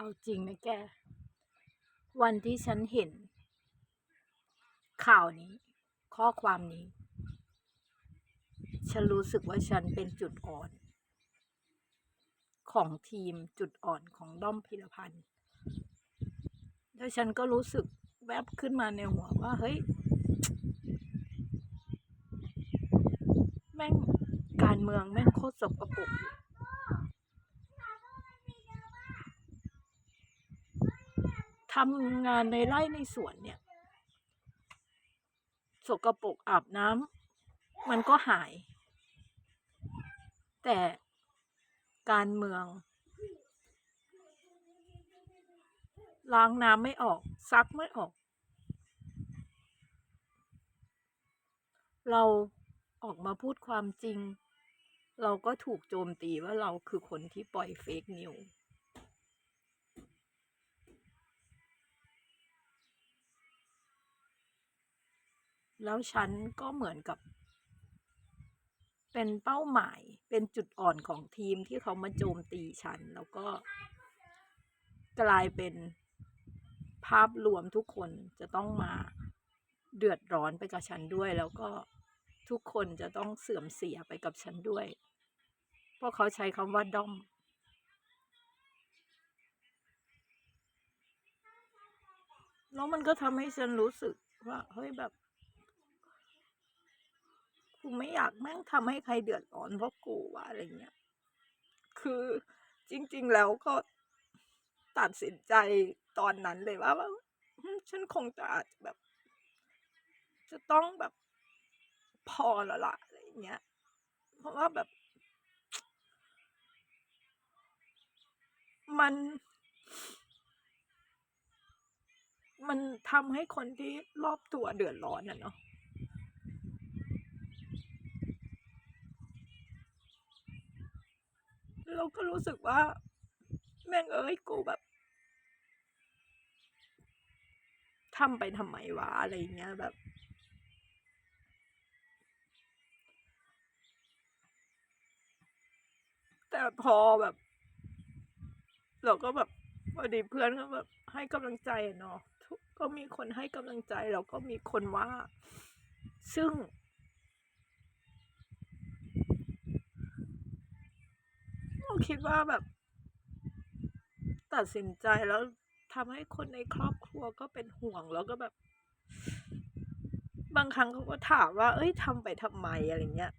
เอาจริงนะแก วันที่ฉันเห็น ข่าวนี้ ข้อความนี้ ฉันรู้สึกว่าฉันเป็นจุดอ่อน ของทีมจุดอ่อนของด้อมพิรพันธ์แล้วฉันก็รู้สึกแวบขึ้นมาในหัวว่า เฮ้ย แม่งการเมืองแม่งโคตรสกปรกทำงานในไร่ในสวนเนี่ย สกปรกอาบน้ำมันก็หาย แต่การเมือง ล้างน้ำไม่ออก ซักไม่ออก เราออกมาพูดความจริง เราก็ถูกโจมตีว่าเราคือคนที่ปล่อยเฟกนิว แล้วฉันก็เหมือนกับ เป็นเป้าหมายเป็นจุดอ่อนของทีมที่เขามาโจมตีฉัน แล้วก็ กลายเป็นภาพรวมทุกคนจะต้องมาเดือดร้อนไปกับฉันด้วย แล้วก็ทุกคนจะต้องเสื่อมเสียไปกับฉันด้วย เพราะเขาใช้คำว่าด้อม แล้วมันก็ทำให้ฉันรู้สึกว่าเฮ้ยแบบ กูไม่อยากแม่งทำให้ใครเดือดร้อนเพราะกูว่าอะไรเงี้ย คือจริง ๆ แล้วก็ตัดสินใจตอนนั้นเลยว่าว่าฉันคงจะอาจจะแบบ จะต้องแบบพอแล้วล่ะอะไรเงี้ย เพราะว่าแบบ มัน มันทำให้คนที่รอบตัวเดือดร้อนอะเนาะ เรา ก็รู้สึกว่า แม่งเอ้ยกูแบบทำไปทำไมวะอะไรเงี้ยแบบ แต่พอแบบ เราก็แบบพอดีเพื่อนก็แบบให้กำลังใจเนาะกก็มีคนให้กำลังใจแล้วก็มีคนว่า ซึ่ง เรา คิดว่าแบบ ตัดสินใจแล้วทำให้คนในครอบครัวก็เป็นห่วงแล้วก็แบบ บางครั้งเขาก็ถามว่า เอ้ยทำไปทำไมอะไรเงี้ย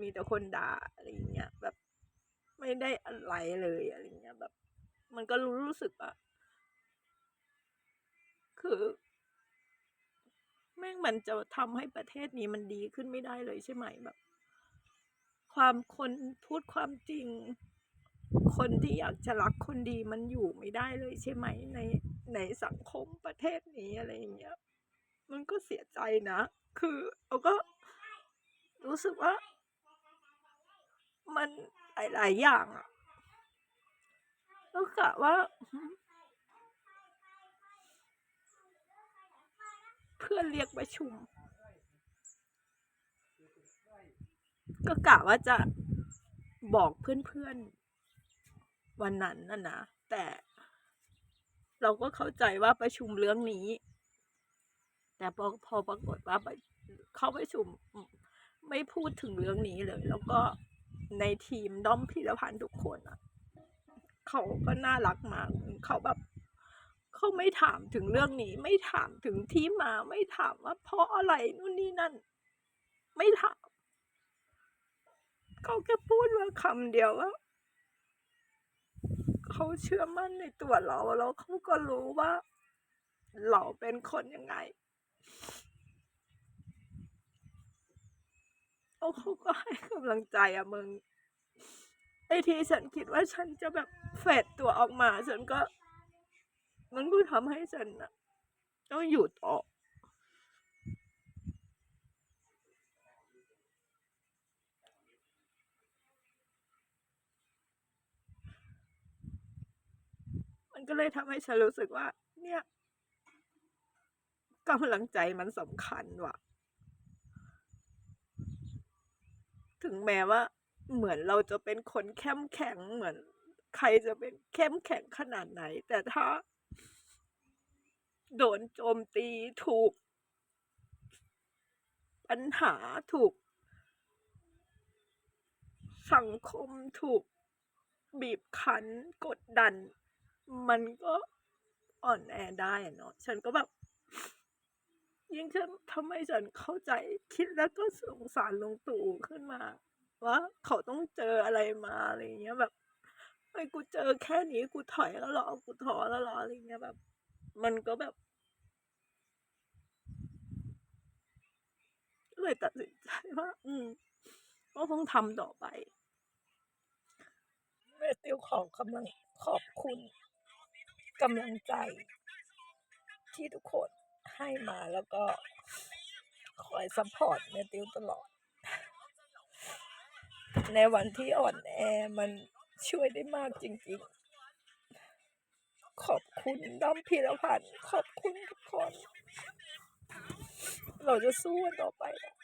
มีแต่คนด่าอะไรเงี้ยแบบ ไม่ได้อะไรเลยอะไรเงี้ยแบบ มันก็รู้รู้สึกอะคือแม่งมันจะทำให้ประเทศนี้มันดีขึ้นไม่ได้เลยใช่ไหมแบบ ความคนพูดความจริง คนที่อยากจะรักคนดีมันอยู่ไม่ได้เลยใช่ไหมในในสังคมประเทศนี้อะไรอย่างเงี้ย มันก็เสียใจนะ คือเราก็รู้สึกว่า มันหลายๆอย่างอะก็กะว่า เพื่อนเรียกประชุม ก็กะว่าจะบอกเพื่อนๆ วันนั้นน่ะนะแต่เราก็เข้าใจว่าประชุมเรื่องนี้ แต่พอพอปรากฏว่าเข้าประชุมไม่พูดถึงเรื่องนี้เลย แล้วก็ในทีมด้อมพิรพันธ์ทุกคนอะ เขาก็น่ารักมากเขาแบบเขาไม่ถามถึงเรื่องนี้ ไม่ถามถึงที่มา ไม่ถามว่าเพราะอะไรนู่นนี่นั่น ไม่ถาม เขาแค่พูดว่าคำเดียวว่า เขาเชื่อมั่นในตัวเราแล้วเขาก็รู้ว่า เราเป็นคนยังไงแล้วเขาก็ให้กำลังใจอะมึงไอทีฉันคิดว่าฉันจะแบบเฟดตัวออกมา ฉันก็ มันก็ทำให้ฉันอะต้องอยู่ต่อ ก็เลยทำให้ฉันรู้สึกว่า เนี่ยกำลังใจมันสำคัญว่ะ ถึงแม้ว่า เหมือนเราจะเป็นคนเข้มแข็งเหมือน ใครจะเป็นเข้มแข็งขนาดไหน แต่ถ้า โดนโจมตีถูก ปัญหาถูก สังคมถูกบีบคั้นกดดัน มันก็อ่อนแอได้เนาะฉันก็แบบ ยิ่งฉันทำไมฉันเข้าใจคิดแล้วก็สงสารลงตู่ขึ้นมา ว่าเขาต้องเจออะไรมาอะไรเงี้ยแบบไอ้กูเจอแค่นี้กูถอยแล้วหรอกูท้อแล้วหรออะไรเงี้ยแบบ มันก็แบบเลยตัดสินใจว่า อืมก็คงทำต่อไปแม่ติวขอกำลังขอบคุณ กำลังใจ ที่ทุกคนให้มาแล้วก็คอยซัพพอร์ตแม่ติวตลอด ในวันที่อ่อนแอมันช่วยได้มากจริงๆ ขอบคุณด้อมพีรพันธ์ขอบคุณทุกคน เราจะสู้ต่อไปนะ